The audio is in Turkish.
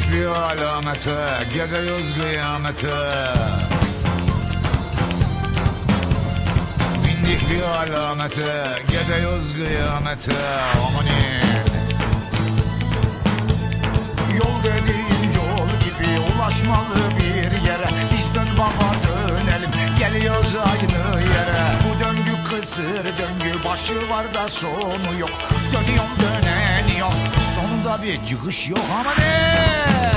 kıyamete Gidiyoruz kıyamete. Bindik bir alamete Gidiyoruz kıyamete. Amanin Yol dediğin yol gibi ulaşmalı bir yere. Biz dön baba dönelim. Geliyoruz aynı yere. Bu döngü kısır döngü başı var da sonu yok. Dönüyorum で熟し横浜で